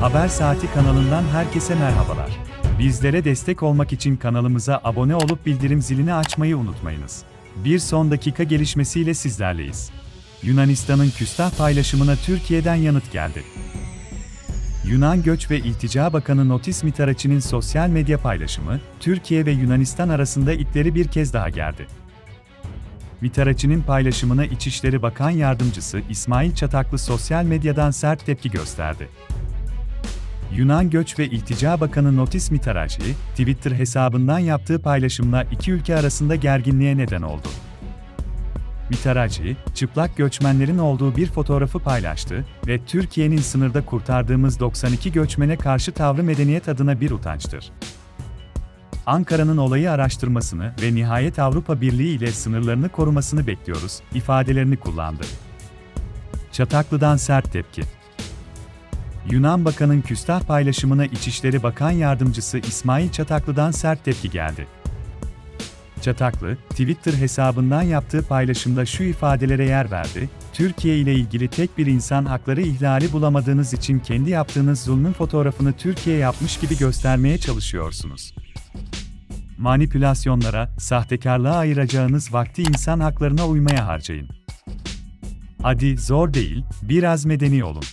Haber Saati kanalından herkese merhabalar. Bizlere destek olmak için kanalımıza abone olup bildirim zilini açmayı unutmayınız. Bir son dakika gelişmesiyle sizlerleyiz. Yunanistan'ın küstah paylaşımına Türkiye'den yanıt geldi. Yunan Göç ve İltica Bakanı Notis Mitaraçi'nin sosyal medya paylaşımı, Türkiye ve Yunanistan arasında ipleri bir kez daha gerdi. Mitaraçi'nin paylaşımına İçişleri Bakan Yardımcısı İsmail Çataklı sosyal medyadan sert tepki gösterdi. Yunan Göç ve İltica Bakanı Notis Mitaraçi, Twitter hesabından yaptığı paylaşımla iki ülke arasında gerginliğe neden oldu. Mitaraçi, çıplak göçmenlerin olduğu bir fotoğrafı paylaştı ve Türkiye'nin sınırda kurtardığımız 92 göçmene karşı tavrı medeniyet adına bir utançtır. Ankara'nın olayı araştırmasını ve nihayet Avrupa Birliği ile sınırlarını korumasını bekliyoruz, ifadelerini kullandı. Çataklı'dan sert tepki. Yunan Bakan'ın küstah paylaşımına İçişleri Bakan Yardımcısı İsmail Çataklı'dan sert tepki geldi. Çataklı, Twitter hesabından yaptığı paylaşımda şu ifadelere yer verdi, Türkiye ile ilgili tek bir insan hakları ihlali bulamadığınız için kendi yaptığınız zulmün fotoğrafını Türkiye yapmış gibi göstermeye çalışıyorsunuz. Manipülasyonlara, sahtekarlığa ayıracağınız vakti insan haklarına uymaya harcayın. Hadi zor değil, biraz medeni olun.